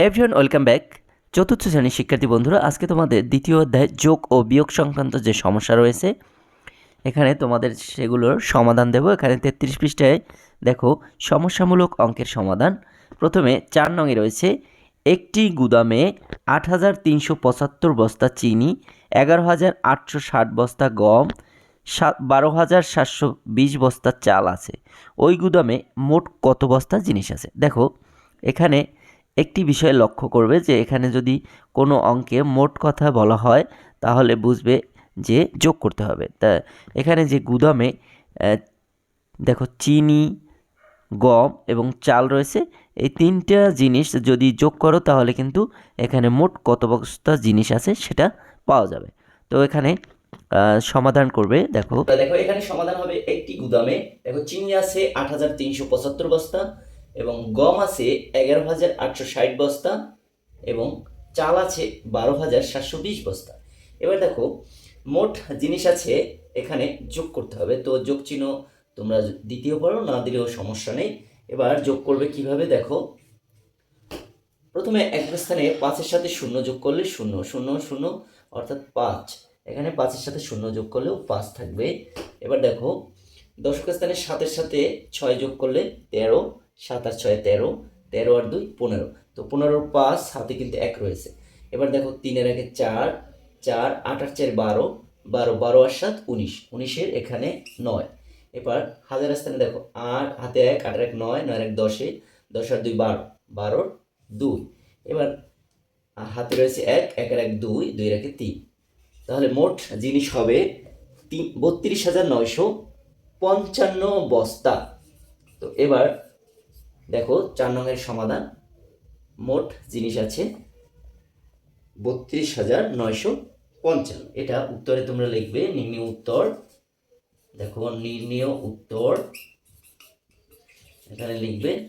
Everyone welcome back চতুর্থ শ্রেণির শিক্ষার্থী বন্ধুরা, আজকে তোমাদের দ্বিতীয় অধ্যায় যোগ ও বিয়োগ সংক্রান্ত যে সমস্যা রয়েছে, এখানে তোমাদের সেগুলোর সমাধান দেব। এখানে তেত্রিশ পৃষ্ঠায় দেখো, সমস্যামূলক অঙ্কের সমাধান। প্রথমে চার নঙে রয়েছে, একটি গুদামে আট হাজার তিনশো পঁচাত্তর বস্তা চিনি, এগারো হাজার আটশো ষাট বস্তা গম, সাত, বারো হাজার সাতশো বিশ বস্তা চাল আছে। ওই গুদামে মোট কত বস্তা জিনিস আছে? দেখো, এখানে একটি বিষয় লক্ষ্য করবে যে এখানে যদি কোনো অঙ্কে মোট কথা বলা হয়, তাহলে বুঝবে যে যোগ করতে হবে। তা এখানে যে গুদামে দেখো চিনি, গম এবং চাল রয়েছে, এই তিনটা জিনিস যদি যোগ করো, তাহলে কিন্তু এখানে মোট কত বস্তা জিনিস আছে সেটা পাওয়া যাবে। তো এখানে সমাধান করবে, দেখো। দেখো এখানে সমাধান হবে একটি গুদামে, দেখো চিনি আছে আট হাজার তিনশো পঁচাত্তর বস্তা এবং গম আছে এগারো হাজার আটশো ষাট বস্তা এবং চাল আছে বারো হাজার সাতশো বিশ বস্তা। এবার দেখো, মোট জিনিস আছে এখানে যোগ করতে হবে। তো যোগ চিহ্ন তোমরা দ্বিতীয় পারো না দিলেও সমস্যা নেই। এবার যোগ করবে কীভাবে দেখো, প্রথমে এক স্থানে পাঁচের সাথে শূন্য যোগ করলে শূন্য শূন্য শূন্য, অর্থাৎ পাঁচ। এখানে পাঁচের সাথে শূন্য যোগ করলেও পাঁচ থাকবে। এবার দেখো দশক স্থানে সাতের সাথে ছয় যোগ করলে তেরো সাত আর ছয় তেরো তেরো আর দুই পনেরো। তো পনেরোর পাঁচ হাতে কিন্তু এক রয়েছে। এবার দেখো তিনের একে চার চার, আট আর চার বারো বারো বারো আর সাত, উনিশ। উনিশের এখানে নয়। এবার হাজার স্থানে দেখো আট, হাতে এক আট এক নয় নয় এক দশে, দশ আর দুই বারো, বারোর দুই। এবার হাতে রয়েছে এক, একের এক দুই দুই একে তিন। তাহলে মোট জিনিস হবে তিন, বত্রিশ হাজার নয়শো পঞ্চান্ন বস্তা। তো এবার দেখো, চার নঙের সমাধান। মোট জিনিস আছে বত্রিশ হাজার নয়শো পঞ্চান্ন। এটা উত্তরে তোমরা লিখবে নির্ণীয় উত্তর। দেখো, নির্ণীয় উত্তর। এখানে লিখবে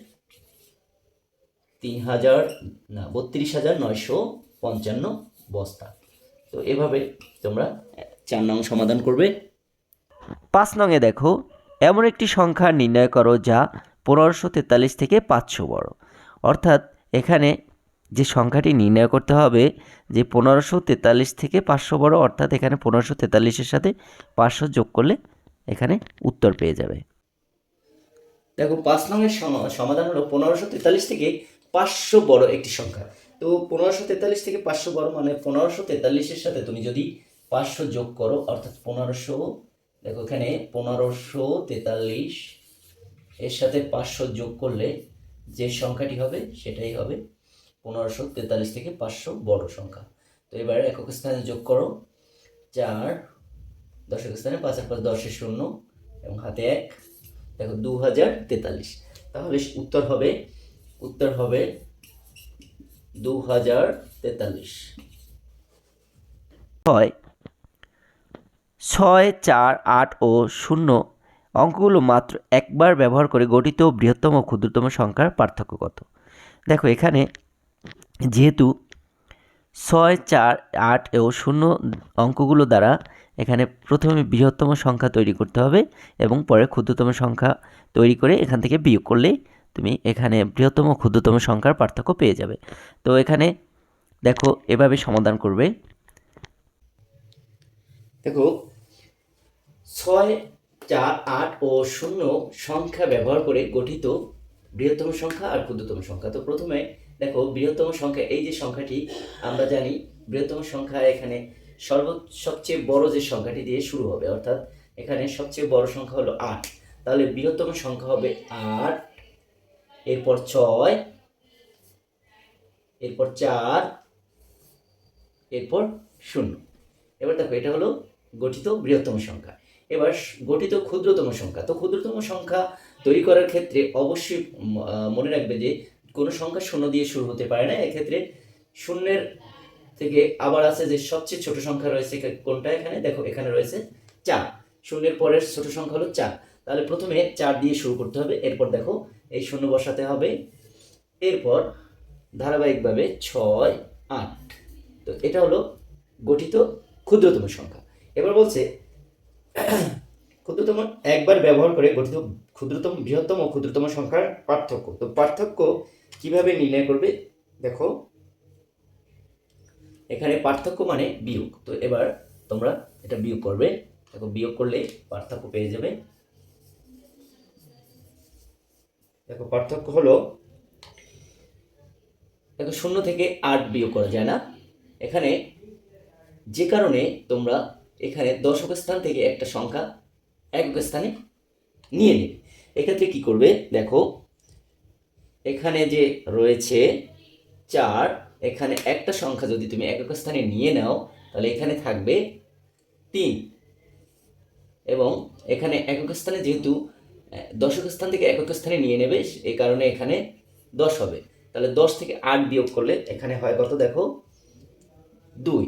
তিন হাজার, না, বত্রিশ হাজার নয়শো পঞ্চান্ন বস্তা। তো এভাবে তোমরা চার নং সমাধান করবে। পাঁচ নঙে দেখো, এমন একটি সংখ্যা নির্ণয় করো যা পনেরোশো তেতাল্লিশ থেকে পাঁচশো বড় অর্থাৎ এখানে যে সংখ্যাটি নির্ণয় করতে হবে যে পনেরোশো তেতাল্লিশ থেকে পাঁচশো বড় অর্থাৎ এখানে পনেরোশো তেতাল্লিশের সাথে পাঁচশো যোগ করলে এখানে উত্তর পেয়ে যাবে। দেখো, পাঁচ নংয়ের সম- সমাধান হলো পনেরোশো তেতাল্লিশ থেকে পাঁচশো বড় একটি সংখ্যা। তো পনেরোশো তেতাল্লিশ থেকে পাঁচশো বড় মানে পনেরোশো তেতাল্লিশের সাথে তুমি যদি পাঁচশো যোগ করো, অর্থাৎ পনেরোশো, দেখো এখানে পনেরোশো তেতাল্লিশ এর সাথে পাঁচশো যোগ করলে যে সংখ্যাটি হবে, সেটাই হবে পনেরোশো তেতাল্লিশ থেকে পাঁচশো বড় সংখ্যা। তো এবার একক স্থানে যোগ করো। চার দশক স্থানে পাঁচ আর পাঁচ দশের শূন্য এবং হাতে এক। দেখো, দু হাজার তেতাল্লিশ। তাহলে উত্তর হবে উত্তর হবে দু হাজার তেতাল্লিশ। ছয় ছয়, চার, আট ও শূন্য অঙ্কগুলো মাত্র একবার ব্যবহার করে গঠিত বৃহত্তম ও ক্ষুদ্রতম সংখ্যার পার্থক্য কত? দেখো, এখানে যেহেতু ছয়, চার, আট ও শূন্য অঙ্কগুলো দ্বারা এখানে প্রথমে বৃহত্তম সংখ্যা তৈরি করতে হবে এবং পরে ক্ষুদ্রতম সংখ্যা তৈরি করে এখান থেকে বিয়োগ করলেই তুমি এখানে বৃহত্তম ক্ষুদ্রতম সংখ্যার পার্থক্য পেয়ে যাবে। তো এখানে দেখো, এভাবে সমাধান করবে। দেখো, ছয় চার, আট ও শূন্য সংখ্যা ব্যবহার করে গঠিত বৃহত্তম সংখ্যা আর ক্ষুদ্রতম সংখ্যা। তো প্রথমে দেখো, বৃহত্তম সংখ্যা, এই যে সংখ্যাটি আমরা জানি, বৃহত্তম সংখ্যা এখানে সর্ব সবচেয়ে বড় যে সংখ্যাটি দিয়ে শুরু হবে, অর্থাৎ এখানে সবচেয়ে বড় সংখ্যা হলো আট। তাহলে বৃহত্তম সংখ্যা হবে আট, এরপর ছয়, এরপর চার, এরপর শূন্য। এবার দেখো, এটা হলো গঠিত বৃহত্তম সংখ্যা। এবার গঠিত ক্ষুদ্রতম সংখ্যা। তো ক্ষুদ্রতম সংখ্যা তৈরি করার ক্ষেত্রে অবশ্যই মনে রাখবে যে কোনো সংখ্যা শূন্য দিয়ে শুরু হতে পারে না। এক্ষেত্রে শূন্যের থেকে আবার আছে যে সবচেয়ে ছোট সংখ্যা রয়েছে কোনটা এখানে? দেখো, এখানে রয়েছে চার। শূন্যের পরের ছোট সংখ্যা হলো চার। তাহলে প্রথমে চার দিয়ে শুরু করতে হবে। এরপর দেখো, এই শূন্য বসাতে হবে। এরপর ধারাবাহিকভাবে ছয়, আট। তো এটা হলো গঠিত ক্ষুদ্রতম সংখ্যা। এবার বলছে, ক্ষুদ্রতম একবার ব্যবহার করে গঠিত ক্ষুদ্রতম, বৃহত্তম ও ক্ষুদ্রতম সংখ্যার পার্থক্য। তো পার্থক্য কীভাবে নির্ণয় করবে? দেখো, এখানে পার্থক্য মানে বিয়োগ। তো এবার তোমরা এটা বিয়োগ করবে। দেখো, বিয়োগ করলে পার্থক্য পেয়ে যাবে। দেখো, পার্থক্য হলো, দেখো, শূন্য থেকে আট বিয়োগ করা যায় না। এখানে যে কারণে তোমরা এখানে দশক স্থান থেকে একটা সংখ্যা একক স্থানে নিয়ে নেবে। এক্ষেত্রে কি করবে? দেখো, এখানে যে রয়েছে চার, এখানে একটা সংখ্যা যদি তুমি একক স্থানে নিয়ে নাও, তাহলে এখানে থাকবে তিন। এবং এখানে একক স্থানে যেহেতু দশক স্থান থেকে একক স্থানে নিয়ে নেবে এই কারণে এখানে দশ হবে। তাহলে দশ থেকে আট বিয়োগ করলে এখানে হয় কত দেখো? দুই।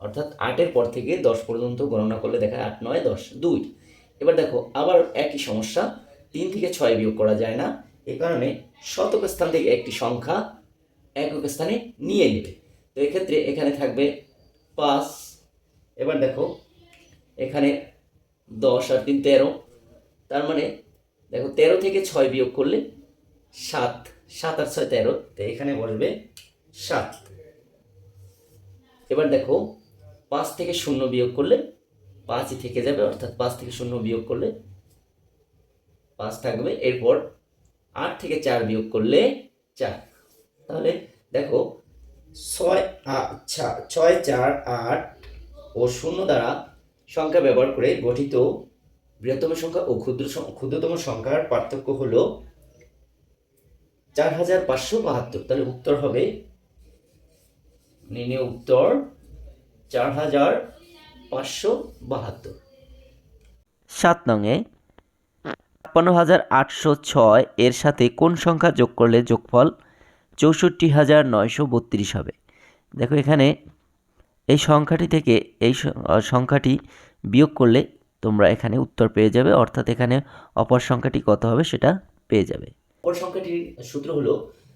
অর্থাৎ আটের পর থেকে দশ পর্যন্ত গণনা করলে দেখা আট, নয়, দশ, দুই। এবার দেখো, আবার একই সমস্যা, তিন থেকে ছয় বিয়োগ করা যায় না। এ কারণে শতক স্থান থেকে একটি সংখ্যা একক স্থানে নিয়ে নেবে। তো এক্ষেত্রে এখানে থাকবে পাঁচ। এবার দেখো, এখানে দশ আর তিন, তেরো। তার মানে দেখো, তেরো থেকে ছয় বিয়োগ করলে সাত সাত আর ছয়, তেরো। তো এখানে বসবে সাত। এবার দেখো পাঁচ থেকে শূন্য বিয়োগ করলে পাঁচই থেকে যাবে, অর্থাৎ পাঁচ থেকে শূন্য বিয়োগ করলে পাঁচ থাকবে। এরপর আট থেকে চার বিয়োগ করলে চার। তাহলে দেখো, ছয় ছয় চার, আট ও শূন্য দ্বারা সংখ্যা ব্যবহার করে গঠিত বৃহত্তম সংখ্যা ও ক্ষুদ্র ক্ষুদ্রতম সংখ্যার পার্থক্য হল চার হাজার পাঁচশো বাহাত্তর। তাহলে উত্তর হবে নির্ণয় উত্তর চার হাজার পাঁচশো বাহাত্তর। সাত নংয়ে ছাপ্পান্ন হাজার আটশো ছয় এর সাথে কোন সংখ্যা যোগ করলে যোগফল চৌষট্টি হাজার নয়শো বত্রিশ হবে? দেখো এখানে এই সংখ্যাটি থেকে এই সংখ্যাটি বিয়োগ করলে তোমরা এখানে উত্তর পেয়ে যাবে অর্থাৎ এখানে অপর সংখ্যাটি কত হবে সেটা পেয়ে যাবে। অপর সংখ্যাটির সূত্র হলো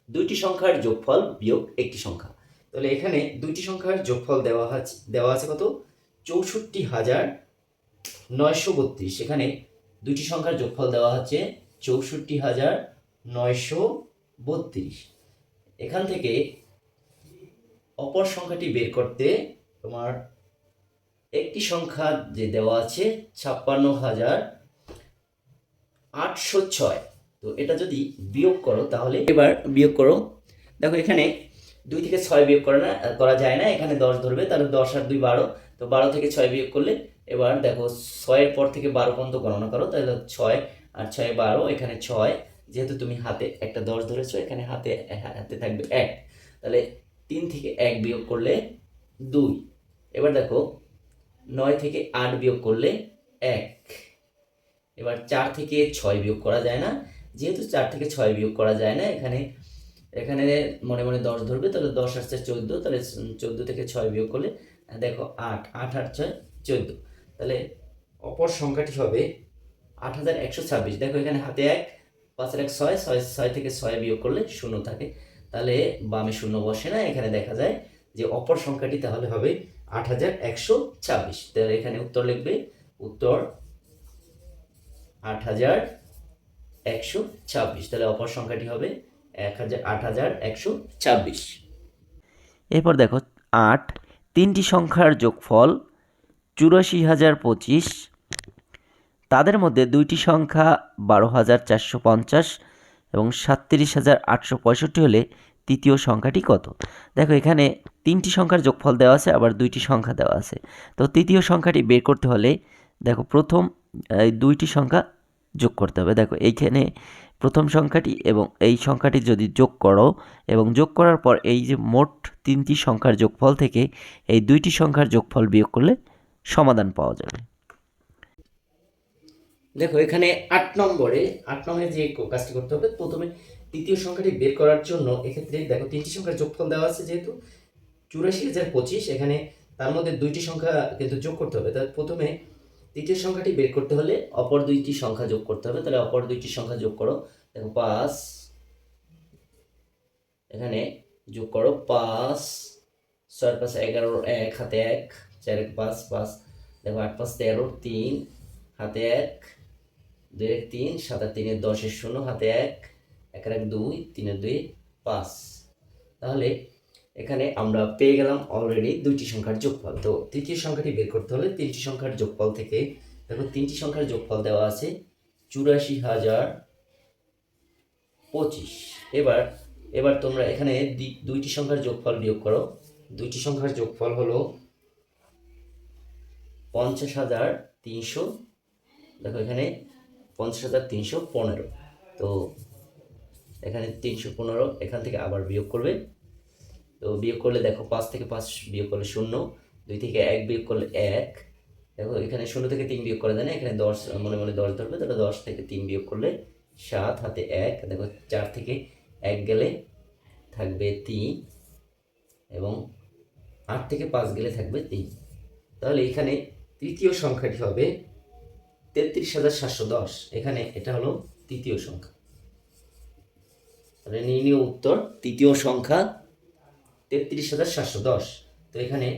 দুইটি সংখ্যার যোগফল বিয়োগ একটি সংখ্যা। তাহলে এখানে দুইটি সংখ্যার যোগফল দেওয়া আছে দেওয়া আছে কত? চৌষট্টি হাজার নয়শো বত্রিশ। এখানে দুইটি সংখ্যার যোগফল দেওয়া হচ্ছে চৌষট্টি হাজার নয়শো বত্রিশ। এখান থেকে অপর সংখ্যাটি বের করতে তোমার একটি সংখ্যা যে দেওয়া আছে ছাপ্পান্ন হাজার আটশো ছয়। তো এটা যদি বিয়োগ করো তাহলে এবার বিয়োগ করো। দেখো এখানে দুই থেকে ছয় বিয়োগ করা না করা যায় না, এখানে দশ ধরবে, তাহলে দশ আর দুই বারো, তো বারো থেকে ছয় বিয়োগ করলে এবার দেখো ছয়ের পর থেকে বারো পর্যন্ত গণনা করো, তাহলে ছয় আর ছয় বারো, এখানে ছয়, যেহেতু তুমি হাতে একটা দশ ধরেছো, এখানে হাতে হাতে থাকবে এক, তাহলে তিন থেকে এক বিয়োগ করলে দুই, এবার দেখো নয় থেকে আট বিয়োগ করলে এক, এবার চার থেকে ছয় বিয়োগ করা যায় না, যেহেতু চার থেকে ছয় বিয়োগ করা যায় না, এখানে এখানে মনে মনে দশ ধরবে, তাহলে দশ আসছে চোদ্দ, তাহলে চোদ্দ থেকে ছয় বিয়োগ করলে, দেখো আট আট আট, ছয়, চোদ্দ। তাহলে অপর সংখ্যাটি হবে আট হাজার একশো ছাব্বিশ। দেখো এখানে হাতে এক পাঁচের এক, ছয় ছয় ছয় থেকে ছয় বিয়োগ করলে শূন্য থাকে। তাহলে বামে শূন্য বসে না, এখানে দেখা যায় যে অপর সংখ্যাটি তাহলে হবে আট হাজার একশো ছাব্বিশ। তাহলে এখানে উত্তর লিখবে, উত্তর আট হাজার একশো ছাব্বিশ। তাহলে অপর সংখ্যাটি হবে এক হাজার, আট হাজার, একশো ছাব্বিশ। এরপর দেখো, আট, তিনটি সংখ্যার যোগফল চুরাশি হাজার পঁচিশ। তাদের মধ্যে দুইটি সংখ্যা বারো হাজার চারশো পঞ্চাশ এবং সাতত্রিশ হাজার আটশো পঁয়ষট্টি হলে তৃতীয় সংখ্যাটি কত? দেখো, এখানে তিনটি সংখ্যার যোগফল দেওয়া আছে, আবার দুইটি সংখ্যা দেওয়া আছে। তো তৃতীয় সংখ্যাটি বের করতে হলে, দেখো, প্রথম দুইটি সংখ্যা যোগ করতে হবে। দেখো, এইখানে প্রথম সংখ্যাটি এবং এই সংখ্যাটি যদি যোগ করো এবং যোগ করার পর এই যে মোট তিনটি সংখ্যার যোগফল থেকে এই দুইটি সংখ্যার যোগফল বিয়োগ করলে সমাধান পাওয়া যাবে। দেখো, এখানে আট নম্বরে আট নম্বরে যে কাজটি করতে হবে, প্রথমে তৃতীয় সংখ্যাটি বের করার জন্য এক্ষেত্রে দেখো, তিনটি সংখ্যার যোগফল দেওয়া আছে যেহেতু, চুরাশি হাজার পঁচিশ, এখানে তার মধ্যে দুইটি সংখ্যা কিন্তু যোগ করতে হবে। তাহলে প্রথমে তৃতীয় সংখ্যাটি বের করতে হলে অপর দুইটি সংখ্যা যোগ করতে হবে। তাহলে অপর দুইটি সংখ্যা যোগ করো। দেখো, পাঁচ, এখানে যোগ করো, পাঁচ, ছয়, পাঁচ, এগারো, এক, হাতে এক, চার, এক, পাঁচ পাঁচ, দেখো, আট, পাঁচ, তেরো, তিন, হাতে এক, দুই, এক, তিন, সাত আর তিনের দশের শূন্য, হাতে এক এক এক, দুই, তিনের দুই, পাঁচ। তাহলে এখানে আমরা পেয়ে গেলাম অলরেডি দুইটি সংখ্যার যোগফল। তো তৃতীয় সংখ্যাটি বের করতে হলে তিনটি সংখ্যার যোগফল থেকে দেখো তিনটি সংখ্যার যোগফল দেওয়া আছে চুরাশি হাজার পঁচিশ। এবার এবার তোমরা এখানে দুইটি সংখ্যার যোগফল বিয়োগ করো। দুইটি সংখ্যার যোগফল হলো পঞ্চাশ হাজার তিনশো, দেখো এখানে পঞ্চাশ হাজার তিনশো পনেরো। তো এখানে তিনশো পনেরো, এখান থেকে আবার বিয়োগ করবে তো বিয়োগ করলে দেখো পাঁচ থেকে পাঁচ বিয়োগ করলে শূন্য, দুই থেকে এক বিয়োগ করলে এক। দেখো এখানে শূন্য থেকে তিন বিয়োগ করে দেয় না, এখানে দশ, মনে মনে দশ ধরবে, তাহলে দশ থেকে তিন বিয়োগ করলে সাত, হাতে এক। দেখো চার থেকে এক গেলে থাকবে তিন এবং আট থেকে পাঁচ গেলে থাকবে তিন। তাহলে এখানে তৃতীয় সংখ্যাটি হবে তেত্রিশ হাজার সাতশো দশ। এখানে এটা হলো তৃতীয় সংখ্যা। তাহলে নির্ণীয় উত্তর, তৃতীয় সংখ্যা তেত্রিশ হাজার সাতশো দশ। তো এখানে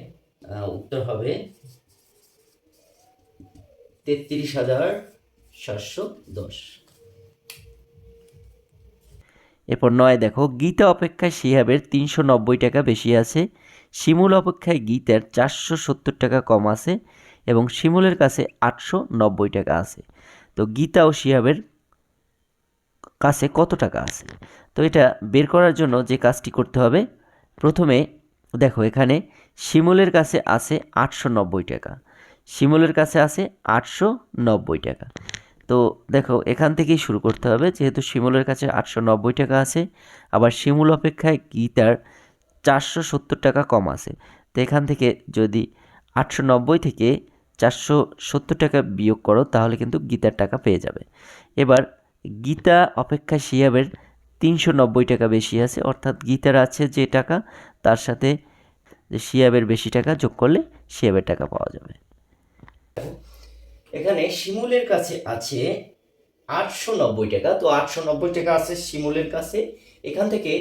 উত্তর হবে তেত্রিশ হাজার সাতশো দশ। এরপর নয়, দেখো, গীতা অপেক্ষায় শিহাবের তিনশো নব্বই টাকা বেশি আছে। শিমুল অপেক্ষায় গীতার চারশো সত্তর টাকা কম আছে এবং শিমুলের কাছে আটশো নব্বই টাকা আছে। তো গীতা ও শিহাবের কাছে কত টাকা আছে? তো এটা বের করার জন্য যে কাজটি করতে হবে প্রথমে, দেখো এখানে শিমুলের কাছে আছে আটশো নব্বই টাকা। শিমুলের কাছে আছে আটশো নব্বই টাকা। তো দেখো, এখান থেকেই শুরু করতে হবে, যেহেতু শিমুলের কাছে আটশো নব্বই টাকা আছে, আবার শিমুল অপেক্ষায় গীতার চারশো সত্তর টাকা কম আছে। তো এখান থেকে যদি আটশো নব্বই থেকে চারশো সত্তর টাকা বিয়োগ করো, তাহলে কিন্তু গীতার টাকা পেয়ে যাবে। এবার গীতা অপেক্ষা শিয়াবের তিনশো নব্বই টাকা বেশি আছে, অর্থাৎ গীতার আছে যে টাকা, তার সাথে শিয়াবের বেশি টাকা যোগ করলে শিয়াবের টাকা পাওয়া যাবে। এখানে শিমুলের কাছে আছে আটশো নব্বই টাকা, তো আটশো নব্বই টাকা আছে শিমুলের কাছে। এখান থেকে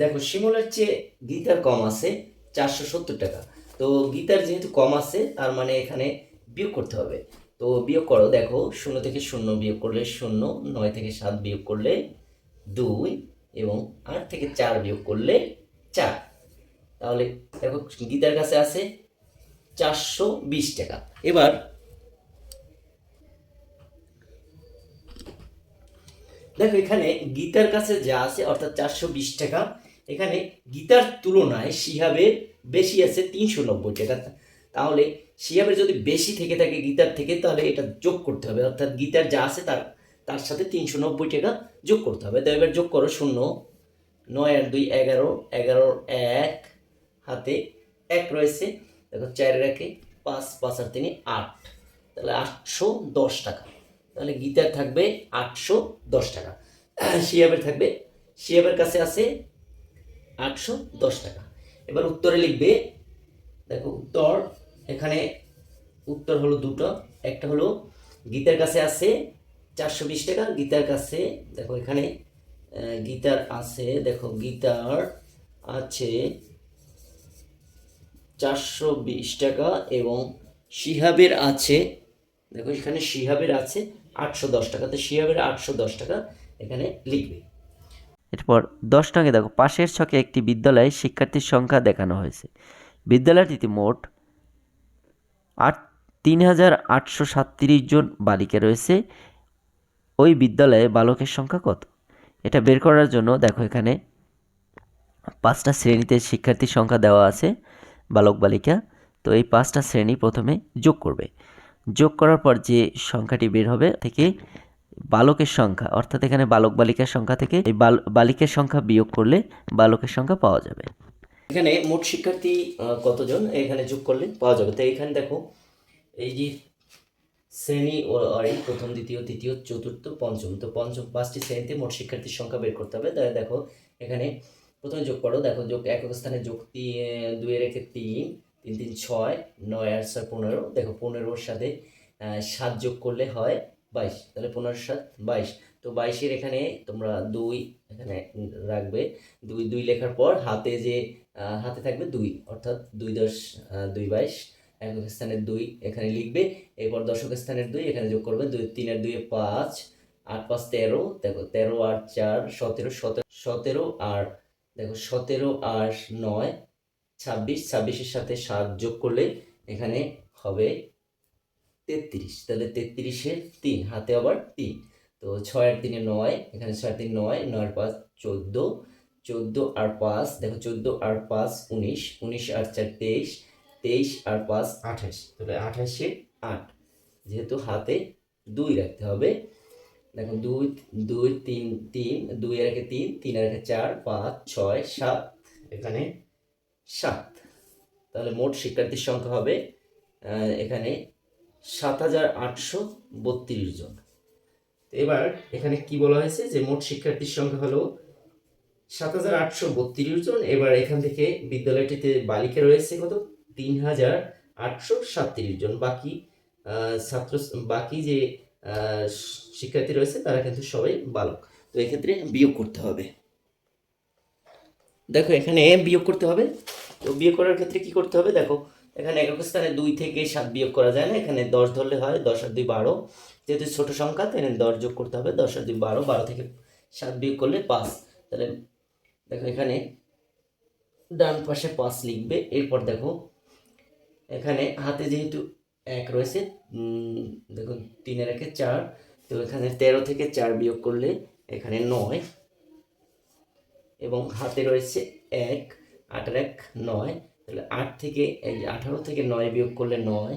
দেখো, শিমুলের চেয়ে গীতার কম আছে চারশো সত্তর টাকা। তো গীতার যেহেতু কম আছে, তার মানে এখানে বিয়োগ করতে হবে। তো বিয়োগ করো, দেখো, শূন্য থেকে শূন্য বিয়োগ করলে শূন্য, নয় থেকে সাত বিয়োগ করলে দুই এবং আট থেকে চার বিয়োগ করলে চার। তাহলে দেখো গীতার কাছে আছে চারশো বিশ টাকা। এবার দেখো এখানে গীতার কাছে যা আছে, অর্থাৎ চারশো বিশ টাকা, এখানে গীতার তুলনায় শিহাবের বেশি আছে তিনশো নব্বই টাকা। তাহলে শিহাবের যদি বেশি থেকে থাকে গীতার থেকে, তাহলে এটা যোগ করতে হবে। অর্থাৎ গীতার যা আছে তার তার সাথে তিনশো নব্বই টাকা যোগ করতে হবে। তো এবার যোগ করো শূন্য, নয় আর দুই এগারো এগারোর এক, হাতে এক রয়েছে। দেখো চারের একে পাঁচ পাঁচ আর তিনি আট। তাহলে আটশো দশ টাকা। তাহলে গীতার থাকবে আটশো দশ টাকা। শিয়াবের থাকবে, শিয়াবের কাছে আছে আটশো দশ টাকা। এবার উত্তরে লিখবে, দেখো উত্তর, এখানে উত্তর হলো দুটো, একটা হলো গীতার কাছে আছে চারশো বিশ টাকা গীতার কাছে। দেখো এখানে গীতার আছে। দেখো, গীতার আছে চারশো বিশ টাকা এবং শিহাবের আছে। দেখো এখানে শিহাবের আছে আটশো দশ টাকা। তো শিহাবের আটশো দশ টাকা এখানে লিখবে। এরপর দশ টাকা দেখো, পাশের ছকে একটি বিদ্যালয়ে শিক্ষার্থীর সংখ্যা দেখানো হয়েছে। বিদ্যালয়টিতে মোট আট, তিন হাজার আটশো সাতত্রিশ জন বালিকা রয়েছে। ওই বিদ্যালয়ে বালকের সংখ্যা কত? এটা বের করার জন্য দেখো এখানে পাঁচটা শ্রেণীতে শিক্ষার্থীর সংখ্যা দেওয়া আছে, বালক বালিকা। তো এই পাঁচটা শ্রেণি প্রথমে যোগ করবে। যোগ করার পর যে সংখ্যাটি বের হবে থেকে বালকের সংখ্যা, অর্থাৎ এখানে বালক বালিকার সংখ্যা থেকে এই বাল, বালিকের সংখ্যা বিয়োগ করলে বালকের সংখ্যা পাওয়া যাবে। এখানে মোট শিক্ষার্থী কতজন এখানে যোগ করলে পাওয়া যাবে? তো এখানে দেখো, এই যে শ্রেণি ও প্রথম, দ্বিতীয়, তৃতীয়, চতুর্থ, পঞ্চম। তো পঞ্চম, পাঁচটি শ্রেণীতে মোট শিক্ষার্থীর সংখ্যা বের করতে হবে। তাহলে দেখো, এখানে প্রথমে যোগ করো। দেখো, যোগ একক স্থানে যোগ তিন দুই রেখে তিন তিন তিন, ছয়, নয় আট ছয় পনেরো। দেখো, পনেরোর সাথে সাত যোগ করলে হয় বাইশ। তাহলে পনেরো সাত বাইশ। তো বাইশের এখানে তোমরা দুই এখানে রাখবে। দুই দুই লেখার পর হাতে যে হাতে থাকবে দুই। অর্থাৎ দুই দশ দুই বাইশ। একক স্থানের দুই এখানে লিখবে, এরপর দশক স্থানের দুই, এখানে যোগ করবে দুই, তিনের দুই, পাঁচ, আট, পাঁচ, তেরো। দেখো, তেরো আট চার, সতেরো সতেরো সতেরো আর, দেখো, সতেরো আর নয়, ছাব্বিশ, ছাব্বিশের সাথে সাত যোগ করলে এখানে হবে তেত্রিশ। তাহলে তেত্রিশের তিন, হাতে আবার তিন। তো ছয় আর তিনে নয়, এখানে ছয় তিন নয় নয় পাঁচ চোদ্দ চোদ্দ আর পাঁচ, দেখো, চোদ্দ আর পাঁচ, উনিশ উনিশ আর চার, তেইশ। তেইশ আর পাঁচ আঠাশ। তাহলে আঠাশে আট। যেহেতু হাতে দুই রাখতে হবে। দেখো দুই দুই তিন তিন দুই আর একে তিন তিন আর একে চার পাঁচ ছয় সাত। এখানে সাত। তাহলে মোট শিক্ষার্থীর সংখ্যা হবে এখানে সাত হাজার আটশো বত্রিশ জন। তো এবার এখানে কি বলা হয়েছে যে মোট শিক্ষার্থীর সংখ্যা হলো সাত হাজার আটশো বত্রিশ জন। এবার এখান থেকে বিদ্যালয়টিতে বালিকা রয়েছে কত? তিন হাজার আটশো সাতত্রিশ জন। বাকি ছাত্র, বাকি যে শিক্ষার্থী রয়েছে, তারা কিন্তু সবাই বালক। তো এক্ষেত্রে বিয়োগ করতে হবে। দেখো, এখানে বিয়োগ করতে হবে। তো বিয়োগ করার ক্ষেত্রে কি করতে হবে? দেখো, এখানে একক স্থানে দুই থেকে সাত বিয়োগ করা যায় না। এখানে দশ ধরলে হয়, দশ আর দুই বারো। যেহেতু ছোট সংখ্যা, তাই দশ যোগ করতে হবে। দশ আর দুই বারো বারো থেকে সাত বিয়োগ করলে পাঁচ। তাহলে, দেখো, এখানে ডান পাশে পাঁচ লিখবে। এরপর দেখো এখানে হাতে যেহেতু এক রয়েছে দেখুন, তিনের একে চার, তো এখানে তেরো থেকে চার বিয়োগ করলে এখানে নয়। এবং হাতে রয়েছে এক, আটের এক নয়, তাহলে আট থেকে, এই আঠারো থেকে নয় বিয়োগ করলে নয়।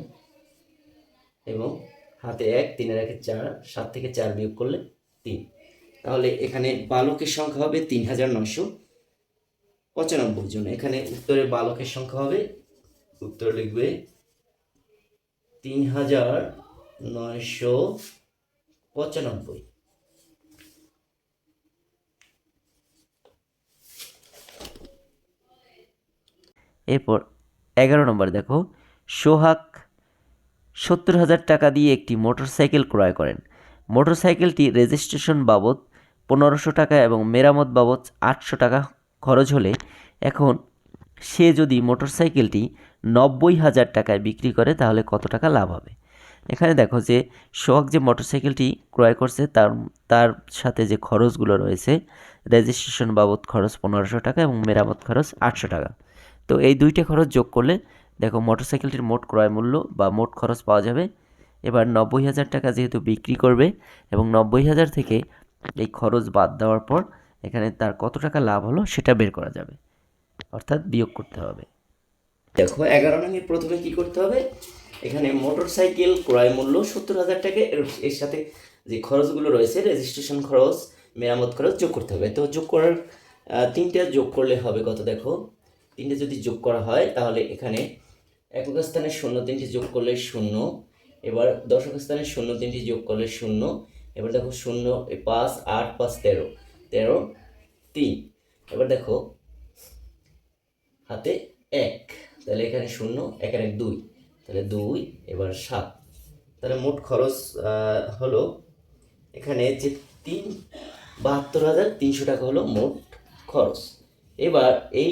এবং হাতে এক, তিনের একে চার, সাত থেকে চার বিয়োগ করলে তিন। তাহলে এখানে বালকের সংখ্যা হবে তিন হাজার নয়শো পঁচানব্বই জন। এখানে উত্তরে বালকের সংখ্যা হবে উত্তর লিখবে তিন হাজার নয়শো পঁচানব্বই। এরপর এগারো নম্বর দেখো, সোহাগ সত্তর হাজার টাকা দিয়ে একটি মোটরসাইকেল ক্রয় করেন। মোটরসাইকেলটি রেজিস্ট্রেশন বাবদ পনেরোশো টাকা এবং মেরামত বাবদ আটশো টাকা খরচ হলে এখন সে যদি মোটরসাইকেলটি নব্বই হাজার টাকায় বিক্রি করে, তাহলে কত টাকা লাভ হবে? এখানে দেখো যে সোহাগ যে মোটরসাইকেলটি ক্রয় করছে, তার তার সাথে যে খরচগুলো রয়েছে রেজিস্ট্রেশন বাবদ খরচ পনেরোশো টাকা এবং মেরামত খরচ আটশো টাকা। তো এই দুইটা খরচ যোগ করলে, দেখো মোটরসাইকেলটির মোট ক্রয় মূল্য বা মোট খরচ পাওয়া যাবে। এবার নব্বই হাজার টাকা যেহেতু বিক্রি করবে এবং নব্বই হাজার থেকে এই খরচ বাদ দেওয়ার পর, এখানে তার কত টাকা লাভ হলো সেটা বের করা যাবে। অর্থাৎ বিয়োগ করতে হবে। দেখো, এগারো এর প্রথমে কি করতে হবে? এখানে মোটরসাইকেল ক্রয় মূল্য সত্তর হাজার টাকা। এর- সাথে যে খরচগুলো রয়েছে রেজিস্ট্রেশন খরচ, মেরামত খরচ যোগ করতে হবে। তো যোগ করার তিনটা যোগ করলে হবে কত দেখো? তিনটে যদি যোগ করা হয়, তাহলে এখানে একক স্থানে শূন্য, তিনটি যোগ করলে শূন্য। এবার দশক স্থানে শূন্য, তিনটি যোগ করলে শূন্য। এবার দেখো, শূন্য পাঁচ, আট, পাঁচ, তেরো। তেরো, তিন। এবার দেখো, হাতে এক। তাহলে এখানে শূন্য একের এক দুই। তাহলে দুই, এবার সাত। তাহলে মোট খরচ হলো এখানে যে তিন, বাহাত্তর হাজার তিনশো টাকা হলো মোট খরচ। এবার এই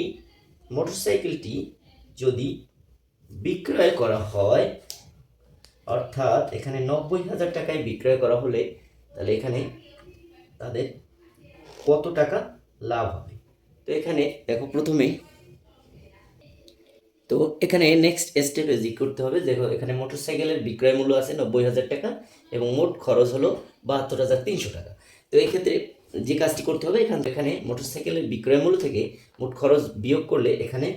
মোটরসাইকেলটি যদি বিক্রয় করা হয়, অর্থাৎ এখানে নব্বই হাজার টাকায় বিক্রয় করা হলে, তাহলে এখানে তাদের কত টাকা লাভ হবে? তো এখানে দেখো প্রথমেই তো এখানে নেক্সট স্টেপে জি করতে হবে। দেখো, এখানে মোটরসাইকেলের বিক্রয় মূল্য আছে নব্বই হাজার টাকা এবং মোট খরচ হলো বাহাত্তর হাজার তিনশো টাকা। তো এই ক্ষেত্রে যে কাজটি করতে হবে, এখান এখানে মোটরসাইকেলের বিক্রয় মূল্য থেকে মোট খরচ বিয়োগ করলে এখানে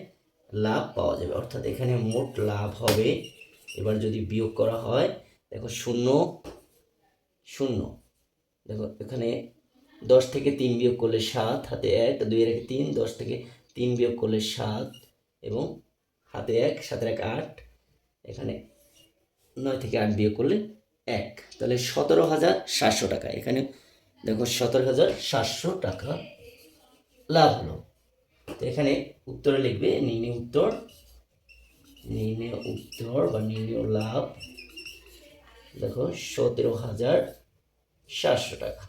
লাভ পাওয়া যাবে। অর্থাৎ এখানে মোট লাভ হবে, এবার যদি বিয়োগ করা হয়, দেখো শূন্য শূন্য। দেখো, এখানে দশ থেকে তিন বিয়োগ করলে সাত, হাতে এক, দুই রেখে তিন, দশ থেকে তিন বিয়োগ করলে সাত এবং হাতে এক সাতের এক আট, এখানে নয় থেকে আট বিয়োগ করলে এক। তাহলে সতেরো হাজার সাতশো টাকা। এখানে দেখো সতেরো হাজার সাতশো টাকা লাভ হলো। তো এখানে উত্তরে লিখবে নির্ণয় উত্তর নির্ণয় উত্তর বা নির্ণয় লাভ। দেখো সতেরো হাজার সাতশো টাকা।